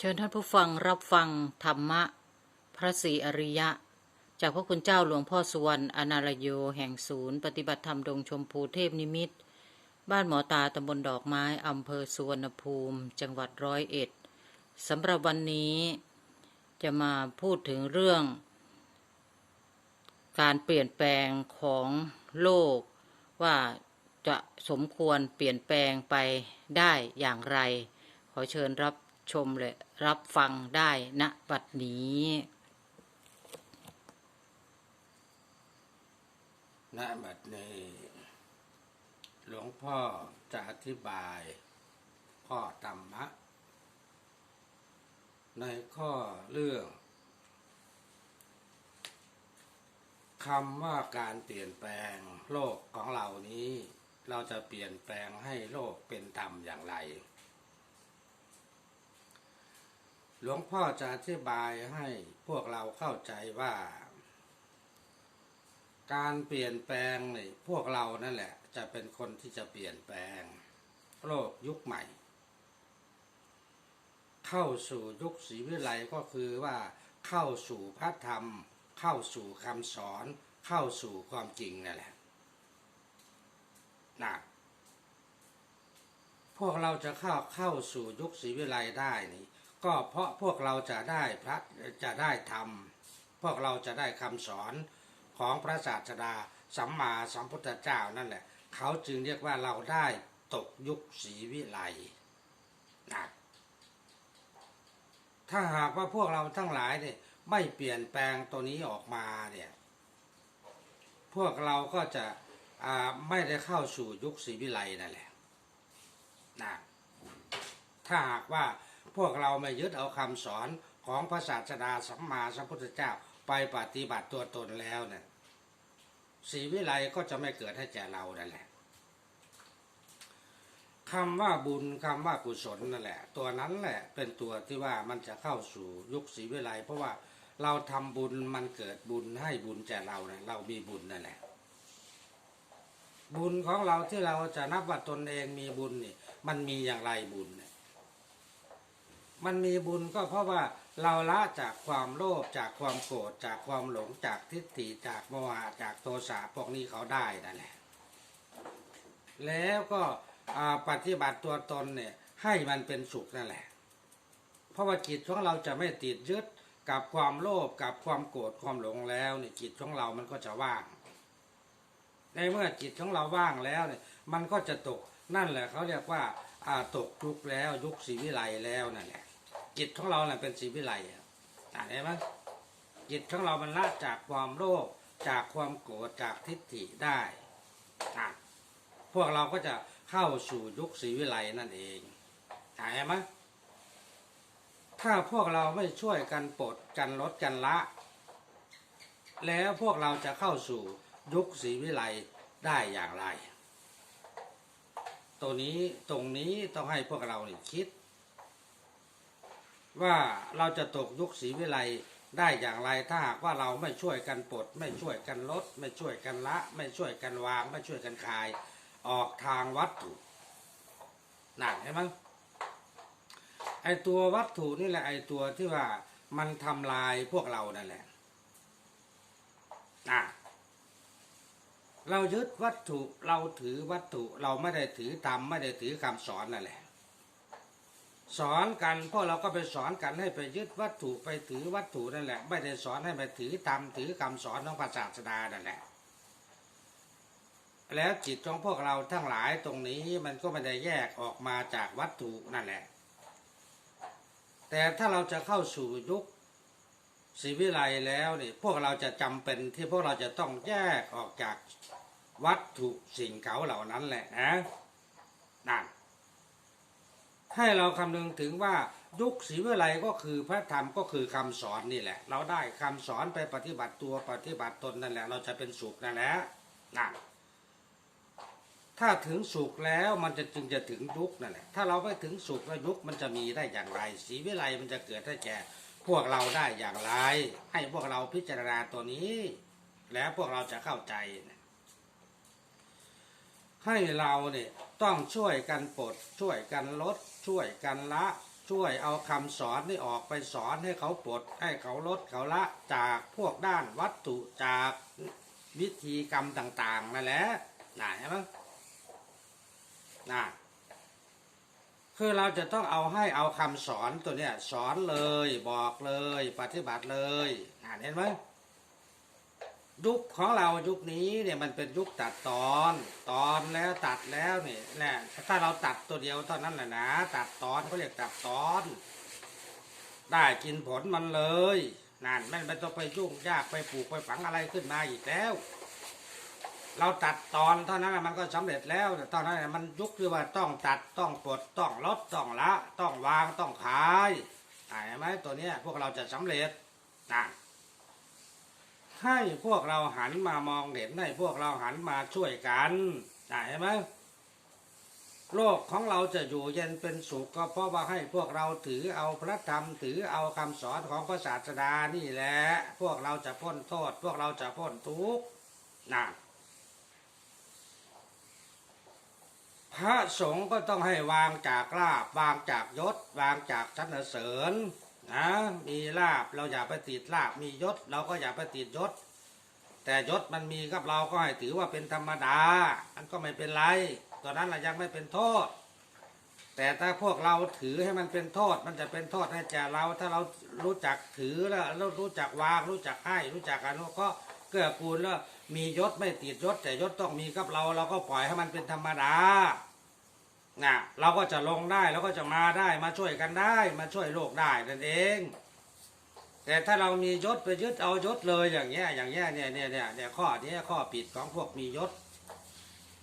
เชิญท่านผู้ฟังรับฟังธรรมะ พระศรีอริยะ จากพระคุณเจ้าหลวงพ่อสุวรรณอนารโยแห่งศูนย์ ปฏิบัติธรรมดงชมพูเทพนิมิต บ้านหมอตาตำบลดอกไม้อำเภอสุวรรณภูมิ จังหวัดร้อยเอ็ดสำหรับวันนี้จะมาพูดถึงเรื่อง การเปลี่ยนแปลงของโลก ว่าจะสมควรเปลี่ยนแปลงไปได้อย่างไร ขอเชิญรับ ชมเลยรับฟังได้ณบัดนี้ณบัดนี้ หลวงพ่อจะอธิบาย ข้อธรรมะ ในข้อเรื่องคำว่าการเปลี่ยนแปลงโลกของเรานี้ เราจะเปลี่ยนแปลงให้โลกเป็นธรรมอย่างไร หลวงพ่อจะอธิบายให้พวกเราเข้าใจว่า การเปลี่ยนแปลงนี่พวกเรานั่นแหละ จะเป็นคนที่จะเปลี่ยนแปลง โลกยุคใหม่ เข้าสู่ยุคศรีวิไลก็คือว่า เข้าสู่พระธรรม เข้าสู่คำสอน เข้าสู่ความจริงนั่นแหละนะพวกเราจะเข้าเข้าสู่ยุคศรีวิไลได้นี่ ก็เพราะพวกเราจะได้พระจะได้ธรรม พวกเราจะได้คำสอนของพระศาสดาสัมมาสัมพุทธเจ้านั่นแหละ เขาจึงเรียกว่าเราได้ตกยุคศรีวิไลนะถ้าหากว่าพวกเราทั้งหลายเนี่ยไม่เปลี่ยนแปลงตัวนี้ออกมาเนี่ยพวกเราก็จะไม่ได้เข้าสู่ยุคศรีวิไลนั่นแหละนะถ้าหากว่า พวกเราไม่ยึดเอาคำสอนของพระศาสดาสัมมาสัมพุทธเจ้าไปปฏิบัติตัวตนแล้วเนี่ยศรีวิไลก็จะไม่เกิดให้แก่เรานั่นแหละคำว่าบุญคำว่ากุศลนั่นแหละ ตัวนั้นแหละเป็นตัวที่ว่ามันจะเข้าสู่ยุคศรีวิไลเพราะว่าเราทำบุญมันเกิดบุญให้บุญแก่เราเนี่ยเรามีบุญนั่นแหละบุญของเราที่เราจะนับว่าตนเองมีบุญนี่ มันมีอย่างไรบุญเนี่ย มันมีบุญก็เพราะว่าเราละจากความโลภจากความโกรธจากความหลงจากทิฏฐิจากโมหะจากโทสะพวกนี้เขาได้นั่นแหละ แล้วก็ปฏิบัติตัวตนเนี่ยให้มันเป็นสุขนั่นแหละ เพราะว่าจิตของเราจะไม่ติดยึดกับความโลภกับความโกรธความหลงแล้วเนี่ยจิตของเรามันก็จะว่าง ในเมื่อจิตของเราว่างแล้วเนี่ยมันก็จะตกนั่นแหละเขาเรียกว่าตกยุคแล้วยุคศรีวิไลแล้วนั่นแหละ จิตของเราเน่ะเป็นศรีวิไลอะอ่านได้ไหมจิตของเรามันละจากความโลภจากความโกรธจากทิฏฐิได้อะพวกเราก็จะเข้าสู่ยุคศรีวิไลนั่นเองอ่านได้ไหมถ้าพวกเราไม่ช่วยกันปลดกันลดกันละ แล้วพวกเราจะเข้าสู่ยุคศรีวิไลได้อย่างไร ตัวนี้ตรงนี้ต้องให้พวกเรานี่คิด ว่าเราจะตกยุคศรีวิไลได้อย่างไรถ้าหากว่าเราไม่ช่วยกันปลดไม่ช่วยกันลด ไม่ช่วยกันละ ไม่ช่วยกันวาง ไม่ช่วยกันคาย ออกทางวัตถุนั่นเห็นไหมไอตัววัตถุนี่แหละไอตัวที่ว่ามันทำลายพวกเรานั่นแหละอะเรายึดวัตถุเราถือวัตถุเราไม่ได้ถือธรรมไม่ได้ถือคำสอนนั่นแหละ สอนกันพวกเราก็ไปสอนกันให้ไปยึดวัตถุไปถือวัตถุนั่นแหละ ไม่ได้สอนให้ไปถือธรรมถือคำสอนของพระศาสดานั่นแหละ แล้วจิตของพวกเราทั้งหลายตรงนี้มันก็ไม่ได้แยกออกมาจากวัตถุนั่นแหละ แต่ถ้าเราจะเข้าสู่ยุคศรีวิไลแล้วนี่พวกเราจะจำเป็นที่พวกเราจะต้องแยกออกจากวัตถุสิ่งเก่าเหล่านั้นแหละนะนั่น ให้เราคำนึงถึงว่ายุคศรีวิไลก็คือพระธรรมก็คือคำสอนนี่แหละ เราได้คำสอนไปปฏิบัติตัวปฏิบัติตนนั่นแหละ เราจะเป็นสุขนั่นแหละนั่นถ้าถึงสุขแล้วมันจะจึงจะถึงยุคนั่นแหละ ถ้าเราไม่ถึงสุขแล้วยุคมันจะมีได้อย่างไรศรีวิไลมันจะเกิดให้แก่พวกเราได้อย่างไร ให้พวกเราพิจารณาตัวนี้ แล้วพวกเราจะเข้าใจนะ ให้เราเนี่ยต้องช่วยกันปลดช่วยกันลด ช่วยกันละ ช่วยเอาคำสอนนี่ออกไปสอนให้เขาปลดให้เขาลดเขาละจากพวกด้านวัตถุจากวิธีกรรมต่างๆนั่นแหละน่ะเห็นไหมน่ะคือเราจะต้องเอาให้เอาคำสอนตัวเนี้ยสอนเลยบอกเลยปฏิบัติเลยน่ะเห็นไหม ยุคของเรายุคนี้เนี่ยมันเป็นยุคตัดตอน ตอนแล้วตัดแล้วเนี่ยแหละถ้าเราตัดตัวเดียวเท่านั้นแหละนะ ตัดตอนเขาเรียกตัดตอน ได้กินผลมันเลยนั่นไม่ไม่ต้องไปยุ่งยากไปปลูกไปฝังอะไรขึ้นมาอีกแล้ว เราตัดตอนเท่านั้นมันก็สำเร็จแล้วแต่ตอนนั้นมันยุคที่ว่าต้องตัดต้องปลดต้องลดต้องละ ต้องวางต้องขายอ่าเห็นไหมตัวเนี้ยพวกเราจะสำเร็จนั่น ให้พวกเราหันมามองเห็นให้พวกเราหันมาช่วยกันอ่ไหมโลกของเราจะอยู่เย็นเป็นสุขก็เพราะว่าให้พวกเราถือเอาพระธรรมถือเอาคำสอนของพระศาสดานี่แหละพวกเราจะพ้นโทษ พวกเราจะพ้นทุกข์นะพระสงฆ์ก็ต้องให้วางจากลาบวางจากยศ วางจากสรรเสริญ นะมีลาบเราอย่าไปติดลาบมียศ เราก็อย่าไปติดยศ แต่ยศมันมีกับเราก็ให้ถือว่าเป็นธรรมดามันก็ไม่เป็นไรตอนนั้นเรายังไม่เป็นโทษ แต่ถ้าพวกเราถือให้มันเป็นโทษ มันจะเป็นโทษให้แก่เรา ถ้าเรารู้จักถือแล้วเรารู้จักวาง รู้จักให้ รู้จักอนุเคราะห์เกื้อกูลแล้วมียศไม่ติดยศ แต่ยศต้องมีกับเรา เราก็ปล่อยให้มันเป็นธรรมดา น่ะเราก็จะลงได้เราก็จะมาได้มาช่วยกันได้ มาช่วยโลกได้นั่นเอง แต่ถ้าเรามียศไปยึดเอายศเลยอย่างเงี้ยอย่างเงี้ยเนี่ยเนี่ยเนี่ยเนี่ยข้อนี้ข้อผิดของพวกมียศ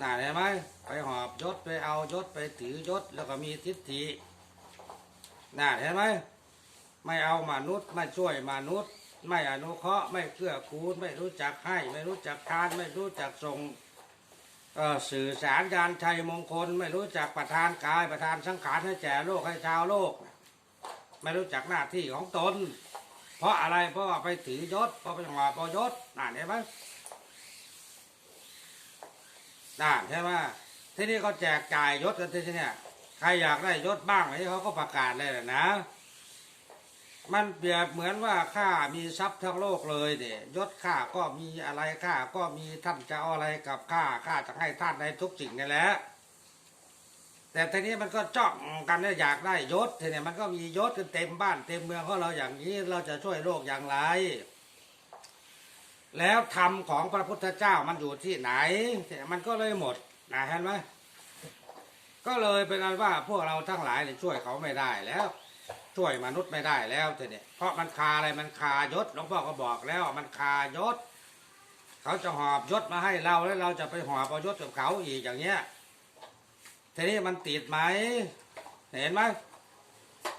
น่าเห็นไหมไปหอบยศไปเอายศไปถือยศแล้วก็มีทิฏฐิน่าเห็นไหมไม่เอามนุษย์ไม่ช่วยมนุษย์ ไม่อนุเคราะห์ไม่เกื้อกูลไม่รู้จักให้ ไม่รู้จักทานไม่รู้จักส่ง สื่อสารยานชัยมงคล ไม่รู้จักประทานกายประทานสังขารให้แก่โลกให้ชาวโลก ไม่รู้จักหน้าที่ของตน เพราะอะไรเพราะว่าไปถือยศเพราะไปหอบเอายศน่าเห็นไหมน่าใช่ไหมที่นี่เขาแจกจ่ายยศกันที่เนี่ยใครอยากได้ยศบ้างนี่เขาก็ประกาศเลยนะ มันเปรียบเหมือนว่าข้ามีทรัพย์ทั้งโลกเลยเดยยศข้าก็มีอะไรข้าก็มีท่านจะเอาอะไรกับข้าข้าจะให้ท่านในทุกสิ่งนี่แหละแต่ทีนี้มันก็จ้องกันเนี่ยอยากได้ยศทีนี้มันก็มียศกันเต็มบ้านเต็มเมืองของเราอย่างนี้เราจะช่วยโลกอย่างไร แล้วธรรมของพระพุทธเจ้ามันอยู่ที่ไหน มันก็เลยหมดนะเห็นไหมก็เลยเป็นอันว่าพวกเราทั้งหลายเนี่ยช่วยเขาไม่ได้แล้ว ช่วยมนุษย์ไม่ได้แล้วทีนี้เพราะมันคาอะไรมันคายศหลวงพ่อก็บอกแล้วมันคายศ เขาจะหอบยศมาให้เราแล้วเราจะไปหอบเอายศกับเขาอีกอย่างเงี้ยทีนี้มันติดไหมเห็นไหม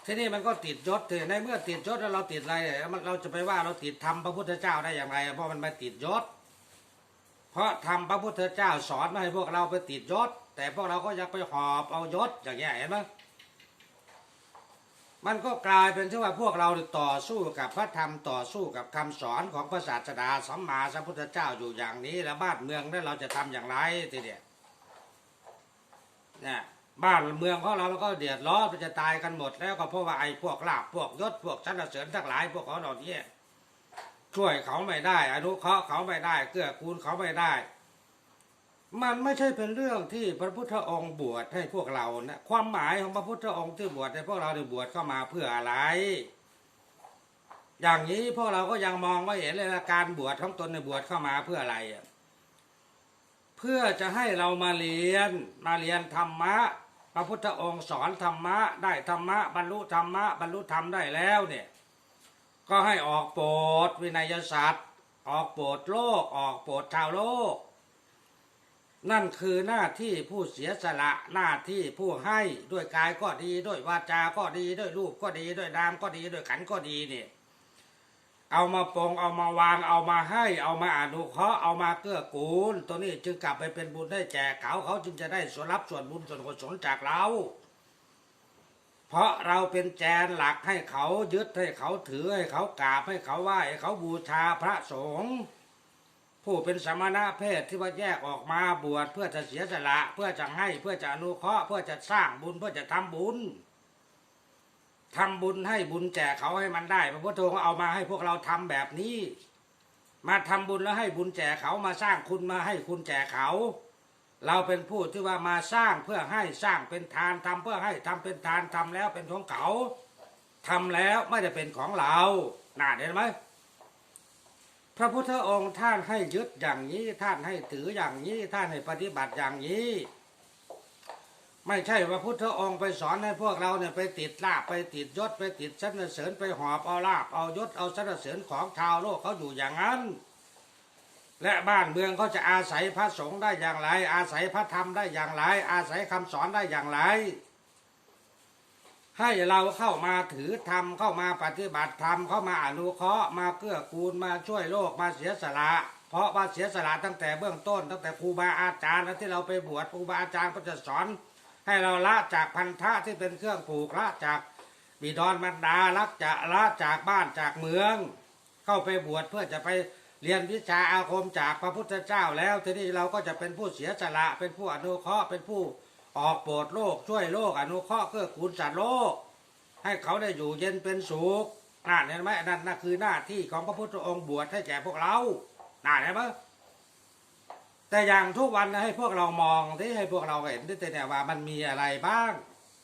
ทีนี้มันก็ติดยศเถอในเมื่อติดยศแล้วเราติดอะไรเนี่ยมันเราจะไปว่าเราติดธรรมพระพุทธเจ้าได้อย่างไรเพราะมันมาติดยศ เพราะธรรมพระพุทธเจ้าสอนไม่ให้พวกเราไปติดยศ แต่พวกเราก็ยังไปหอบเอายศอย่างเงี้ยเห็นไหม มันก็กลายเป็นที่ว่าพวกเราต่อสู้กับพระธรรมต่อสู้กับคำสอนของพระศาสดาสัมมาสัมพุทธเจ้าอยู่อย่างนี้ แล้วบ้านเมืองนั้นเราจะทำอย่างไรทีเดียวเนี่ยบ้านเมืองของเราเราก็เดือดร้อนจะตายกันหมดแล้วก็เพราะว่าไอ้พวกลาบพวกยศพวกชั้นเสริญทั้งหลายพวกเขาเหล่านี้ช่วยเขาไม่ได้ อนุเคราะห์เขาไม่ได้ เกื้อกูลเขาไม่ได้ มันไม่ใช่เป็นเรื่องที่พระพุทธองค์บวชให้พวกเรานะความหมายของพระพุทธองค์ที่บวชให้พวกเราได้บวชเข้ามาเพื่ออะไร อย่างนี้พวกเราก็ยังมองไม่เห็นเลยนะการบวชของตนในบวชเข้ามาเพื่ออะไรเพื่อจะให้เรามาเรียนมาเรียนธรรมะ พระพุทธองค์สอนธรรมะ ได้ธรรมะ บรรลุธรรมะบรรลุธรรมได้แล้วเนี่ย ก็ให้ออกโปรดวินัยสัตว์ออกโปรดโลก ออกโปรดชาวโลก นั่นคือหน้าที่ผู้เสียสละหน้าที่ผู้ให้ด้วยกายก็ดีด้วยวาจาก็ดีด้วยรูปก็ดีด้วยนามก็ดีด้วยขันก็ดีเนี่ยเอามาปรงเอามาวางเอามาให้ เอามาอนุเคราะห์เอามาเกื้อกูล ตัวนี้จึงกลับไปเป็นบุญได้แจกเขาเขาจึงจะได้ส่วนรับส่วนบุญส่วนกุศลจากเรา เพราะเราเป็นแจนหลักให้เขายึดให้เขาถือให้เขากราบให้เขาไหว้ให้เขาบูชาพระสงฆ์ ผู้เป็นสมณะเพศที่ว่าแยกออกมาบวชเพื่อจะเสียสละเพื่อจะให้เพื่อจะอนุเคราะห์เพื่อจะสร้างบุญเพื่อจะทำบุญทำบุญให้บุญแจกเขาให้มันได้พระพุทธองค์เอามาให้พวกเราทำแบบนี้ มาทำบุญแล้วให้บุญแจกเขามาสร้างคุณมาให้คุณแจกเขา เราเป็นผู้ที่ว่ามาสร้างเพื่อให้สร้างเป็นทานทำเพื่อให้ทำเป็นทานทำแล้วเป็นของเขาทำแล้วไม่ได้เป็นของเราน่าเห็นไหม พระพุทธองค์ท่านให้ยึดอย่างนี้ ท่านให้ถืออย่างนี้ ท่านให้ปฏิบัติอย่างนี้ ไม่ใช่ว่าพุทธองค์ไปสอนให้พวกเราเนี่ยไปติดลาบไปติดยศไปติดสรรเสริญไปหอบเอาลาบเอายศเอาสรรเสริญของชาวโลกเขาอยู่อย่างนั้น และบ้านเมืองเขาจะอาศัยพระสงฆ์ได้อย่างไร อาศัยพระธรรมได้อย่างไร อาศัยคำสอนได้อย่างไร ให้เราเข้ามาถือธรรมเข้ามาปฏิบัติธรรมเข้ามาอนุเคราะห์มาเกื้อกูลมาช่วยโลกมาเสียสละ เพราะว่าเสียสละตั้งแต่เบื้องต้น ตั้งแต่ครูบาอาจารย์แล้วที่เราไปบวชครูบาอาจารย์ก็จะสอน ให้เราละจากพันธะที่เป็นเครื่องผูกละจากบิดอนบรรดาละจากละจากบ้านจากเมือง เข้าไปบวชเพื่อจะไปเรียนวิชาอาคมจากพระพุทธเจ้าแล้วทีนี้เราก็จะเป็นผู้เสียสละเป็นผู้อนุเคราะห์เป็นผู้ ออกโปรดโลกช่วยโลกอนุเคราะห์เกื้อกูลสัตว์โลก ให้เขาได้อยู่เย็นเป็นสุขนั่นเห็นไหมนั่นนั่นคือหน้าที่ของพระพุทธองค์บวชให้แก่พวกเรานั่นเห็นไหมแต่อย่างทุกวันนะให้พวกเรามองที่ให้พวกเราเห็นที่แต่ว่ามันมีอะไรบ้าง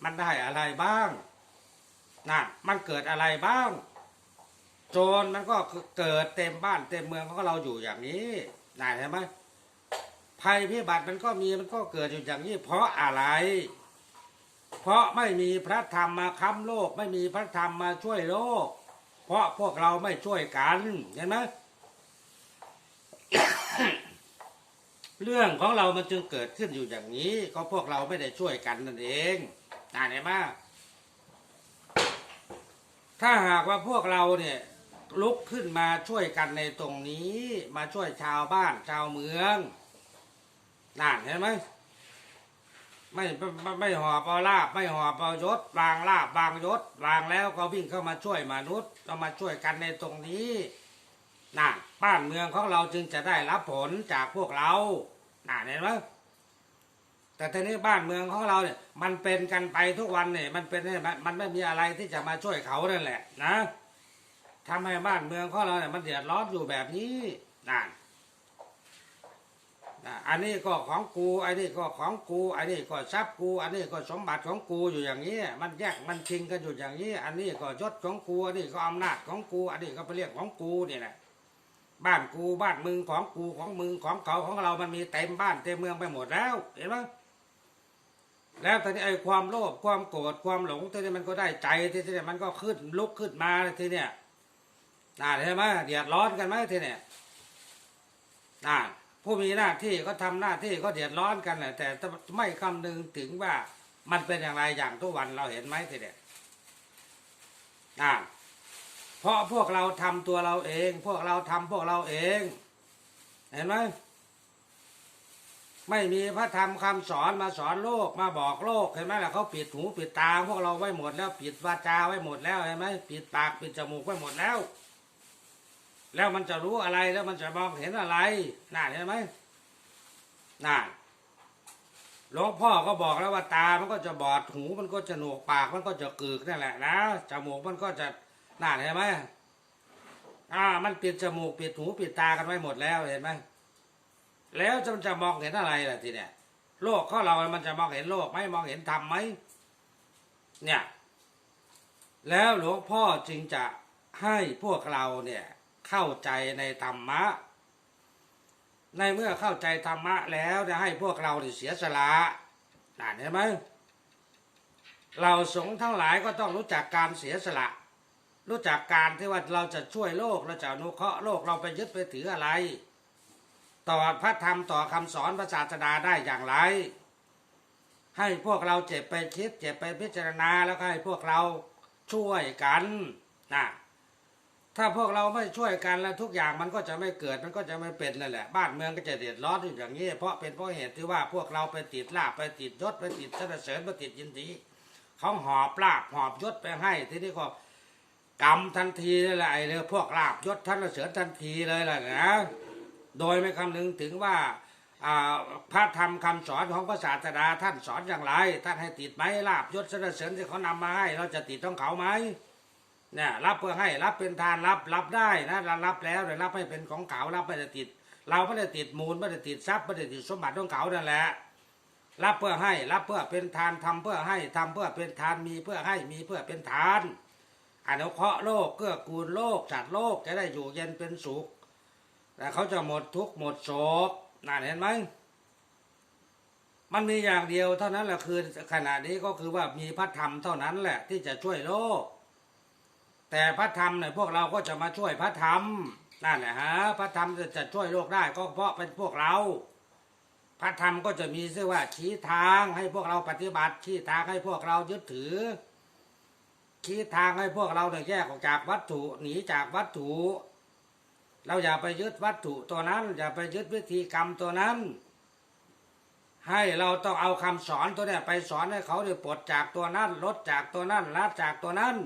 มันได้อะไรบ้างนั่นมันเกิดอะไรบ้าง โจรมันก็เกิดเต็มบ้านเต็มเมืองของเราอยู่อย่างนี้นั่นเห็นไหม ภัยพิบัติมันก็มีมันก็เกิดอยู่อย่างนี้เพราะอะไร เพราะไม่มีพระธรรมมาค้ำโลก ไม่มีพระธรรมมาช่วยโลก เพราะพวกเราไม่ช่วยกันเห็นไหมเรื่องของเรามันจึงเกิดขึ้นอยู่อย่างนี้ ก็พวกเราไม่ได้ช่วยกันนั่นเองน่าเห็นไหมถ้าหากว่าพวกเราเนี่ยลุกขึ้นมาช่วยกันในตรงนี้ มาช่วยชาวบ้านชาวเมือง นั่นเห็นไหมไม่ไม่ไม่ไม่หอบเอาลาบ ไม่หอบเอายศวางลาบวางยศวางแล้วก็วิ่งเข้ามาช่วยมนุษย์เรามาช่วยกันในตรงนี้น่ะบ้านเมืองของเราจึงจะได้รับผลจากพวกเราน่ะเห็นไหมแต่ทีนี้บ้านเมืองของเราเนี่ย มันเป็นกันไปทุกวันเนี่ย มันเป็นเนี่ยมันไม่มีอะไรที่จะมาช่วยเขานั่นแหละ นะทำให้บ้านเมืองของเราเนี่ยมันเดือดร้อนอยู่แบบนี้นั่นนะ อันนี้ก็ของกู อันนี้ก็ของกู อันนี้ก็ทรัพย์กู อันนี้ก็สมบัติของกูอยู่อย่างนี้ มันแยกมันชิงกันอยู่อย่างนี้ อันนี้ก็ยศของกู อันนี้ก็อำนาจของกู อันนี้ก็ไปเรียกของกูนี่แหละ บ้านกูบ้านมึงของกูของมึงของเขาของเรา มันมีเต็มบ้านเต็มเมืองไปหมดแล้ว เห็นไหมแล้วทีนี้ไอ้ความโลภความโกรธความหลงทีนี้มันก็ได้ใจทีนี้มันก็ขึ้นลุกขึ้นมาทีเนี้ยน่าเห็นไหมเดือดร้อนกันไหมทีเนี้ยน่า ผู้มีหน้าที่ก็ทำหน้าที่ก็เดือดร้อนกันแหละแต่ไม่คำนึงถึงว่ามันเป็นอย่างไรอย่างทุกวันเราเห็นไหมทีเดียวอ่าเพราะพวกเราทำตัวเราเอง พวกเราทำพวกเราเอง เห็นไหมไม่มีพระธรรมคำสอนมาสอนโลกมาบอกโลกเห็นไหมล่ะเขาปิดหูปิดตาพวกเราไว้หมดแล้ว ปิดวาจาไว้หมดแล้วเห็นไหมปิดปากปิดจมูกไว้หมดแล้ว แล้วมันจะรู้อะไรแล้วมันจะมองเห็นอะไรน่าเห็นไหมน่าหลวงพ่อก็บอกแล้วว่าตา มันก็จะบอดหูมันก็จะหนวกปากมันก็จะกึกนั่นแหละนะจมูกมันก็จะน่าเห็นไหมอ่า มันปิดจมูกปิดหูปิดตากันไว้หมดแล้วเห็นไหมแล้วจะมันจะมองเห็นอะไรล่ะทีเนี้ยโลกของเรา มันจะมองเห็นโลกไหมมองเห็นธรรมไหมเนี่ย แล้วหลวงพ่อจึงจะให้พวกเราเนี่ย เข้าใจในธรรมะ ในเมื่อเข้าใจธรรมะแล้วจะให้พวกเราเนี่ยเสียสละน่นเห็นไหมเราสงฆ์ทั้งหลายก็ต้องรู้จักการเสียสละ รู้จักการที่ว่าเราจะช่วยโลกเราจะอนุเคราะห์โลกเราไปยึดไปถืออะไร ต่อพระธรรมต่อคำสอนพระศาสดาได้อย่างไร ให้พวกเราเจ็บไปคิด เจ็บไปพิจารณาแล้วก็ให้พวกเราช่วยกันนะ ถ้าพวกเราไม่ช่วยกันแล้วทุกอย่างมันก็จะไม่เกิดมันก็จะไม่เป็นนั่นแหละบ้านเมืองก็จะเดือดร้อนอยู่อย่างนี้ เพราะเป็นเพราะเหตุที่ว่าพวกเราไปติดลาบไปติดยศไปติดสรรเสริญไปติดยินดีเขาหอบลาบหอบยศไปให้ทีนี้ก็กรรมทันทีเลยแหละไอ้เรื่องพวกลาบยศท่านเสริญทันทีเลยแหละนะโดยไม่คำนึงถึงว่าอ่าพระธรรมคำสอนของพระศาสดาท่านสอนอย่างไร ท่านให้ติดไหมลาบยศสรรเสริญที่เขานำมาให้ เราจะติดต้องเขาไหม เนี่ยรับเพื่อให้รับเป็นทานรับรับได้นะเรารับแล้วแต่รับให้เป็นของเขารับไม่ได้ติด เราไม่ได้ติดมูลไม่ได้ติดทรัพย์ไม่ได้ติดสมบัติของเขานั่นแหละรับเพื่อให้รับเพื่อเป็นทานทำเพื่อให้ทำเพื่อเป็นทานมีเพื่อให้มีเพื่อเป็นทานอนุเคราะห์โลกเกื้อกูลโลกจัดโลกจะได้อยู่เย็นเป็นสุขแต่เขาจะหมดทุกข์หมดโศกน่าเห็นไหมมันมีอย่างเดียวเท่านั้นแหละคือขณะนี้ก็คือว่ามีพระธรรมเท่านั้นแหละที่จะช่วยโลก แต่พระธรรมเนี่ยพวกเราก็จะมาช่วยพระธรรมนั่นแหละฮะพระธรรมจะจะช่วยโลกได้ก็เพราะเป็นพวกเรา พระธรรมก็จะมีชื่อว่าชี้ทางให้พวกเราปฏิบัติชี้ทางให้พวกเรายึดถือชี้ทางให้พวกเราเนี่ยแยกออกจากวัตถุหนีจากวัตถุ เราอย่าไปยึดวัตถุตัวนั้น อย่าไปยึดวิธีกรรมตัวนั้น ให้เราต้องเอาคำสอนตัวเนี้ยไปสอนให้เขาได้ปลดจากตัวนั้นลดจากตัวนั้นละจากตัวนั้น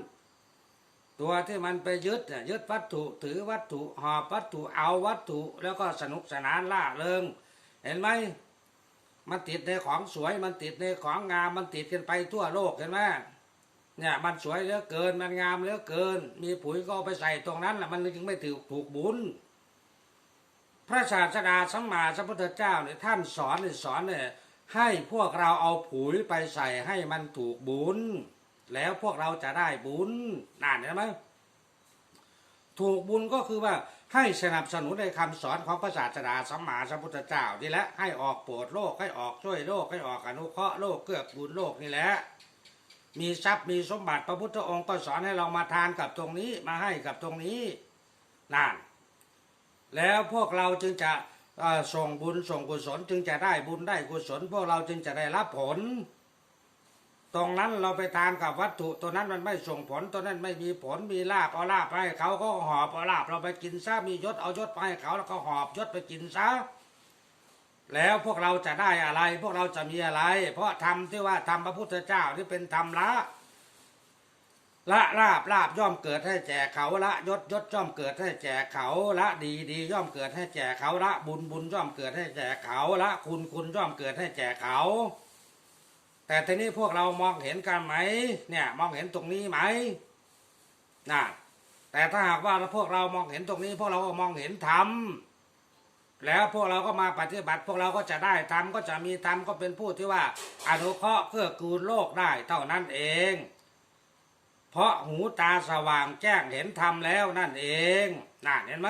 ตัวที่มันไปยึดเนี่ยยึดวัตถุถือวัตถุหอบวัตถุเอาวัตถุ แล้วก็สนุกสนานล่าเริง เห็นไหมมันติดในของสวยมันติดในของงามมันติดกันไปทั่วโลกเห็นไหมเนี่ยมันสวยเหลือเกินมันงามเหลือเกิน มีปุ๋ยก็ไปใส่ตรงนั้นแหละมันจึงไม่ถูกถูกบุญ พระศาสดาสัมมาสัมพุทธเจ้าเนี่ยท่านสอนเนี่ยสอนเนี่ยให้พวกเราเอาปุ๋ยไปใส่ให้มันถูกบุญ แล้วพวกเราจะได้บุญนั่นเห็นไหมถูกบุญก็คือว่าให้สนับสนุนในคำสอนของพระศาสดาสัมมาสัมพุทธเจ้านี่แหละให้ออกโปรดโลกให้ออกช่วยโลกให้ออกอนุเคราะห์โลกเกื้อกูลโลกนี่แหละมีทรัพย์มีสมบัติพระพุทธองค์ก็สอนให้เรามาทานกับตรงนี้มาให้กับตรงนี้นั่นแล้วพวกเราจึงจะส่งบุญส่งกุศลจึงจะได้บุญได้กุศล พวกเราจึงจะได้รับผล ตรงนั้นเราไปทานกับวัตถุตัวนั้นมันไม่ส่งผลตัวนั้นไม่มีผลมีลาบเอาลาบไปให้เขาก็หอบเอาลาบเราไปกินซะมียศเอายศไปให้เขาแล้วก็หอบยศไปกินซะแล้วพวกเราจะได้อะไร พวกเราจะมีอะไร เพราะธรรมที่ว่าธรรมพระพุทธเจ้าที่เป็นธรรมละละลาบลาบย่อมเกิดให้แจกเขาละยศยศย่อมเกิดให้แจกเขาละดีดีย่อมเกิดให้แจกเขาละบุญบุญย่อมเกิดให้แจกเขาละคุณคุณย่อมเกิดให้แจกเขา แต่ทีนี้พวกเรามองเห็นกันไหม เนี่ยมองเห็นตรงนี้ไหมนะแต่ถ้าหากว่าพวกเรามองเห็นตรงนี้ พวกเราก็มองเห็นธรรมแล้วพวกเราก็มาปฏิบัติ พวกเราก็จะได้ธรรมก็จะมีธรรมก็เป็นผู้ที่ว่าอนุเคราะห์เกื้อกูลโลกได้เท่านั้นเอง เพราะหูตาสว่างแจ้งเห็นธรรมแล้วนั่นเองน่นเห็นไหม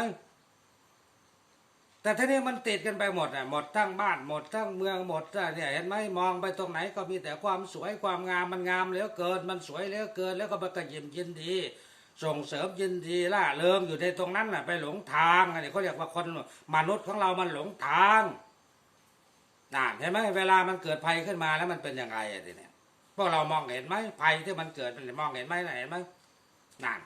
แต่ทีนี้มันติดกันไปหมดอะหมดทั้งบ้านหมดทั้งเมืองหมดเนี่ยเห็นไหมมองไปตรงไหนก็มีแต่ความสวยความงามมันงามเหลือเกิน มันสวยเหลือเกิน แล้วก็มันก็ยิ้มยินดี ส่งเสริมยินดีล่าเริงอยู่ในตรงนั้นน่ะไปหลงทางอันนี้เขาเรียกว่าคนมนุษย์ของเรามันหลงทางน่นเห็นไหมเวลามันเกิดภัยขึ้นมาแล้วมันเป็นยังไงอะทีเนี้ยพวกเรามองเห็นไหมภัยที่มันเกิดมันมองเห็นไหมเห็นไหมนั่น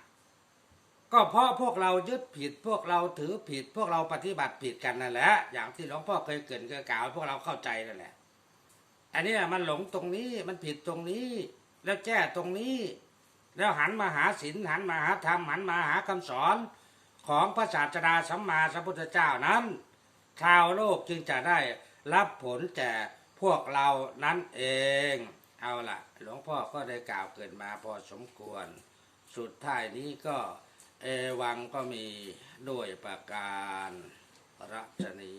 ก็เพราะพวกเรายึดผิดพวกเราถือผิด พวกเราปฏิบัติผิดกันนั่นแหละอย่างที่หลวงพ่อเคยเกินเคยกล่าวให้พวกเราเข้าใจนั่นแหละ อันนี้มันหลงตรงนี้มันผิดตรงนี้ แล้วแก้ตรงนี้ แล้วหันมาหาศีลหันมาหาธรรมหันมาหาคำสอนของพระศาสดาสัมมาสัมพุทธเจ้านั้นชาวโลกจึงจะได้รับผลแก่พวกเรานั้นเอง เอาล่ะหลวงพ่อก็ได้กล่าวเกิดมาพอสมควร สุดท้ายนี้ก็ เอวังก็มีด้วยประการรัชนี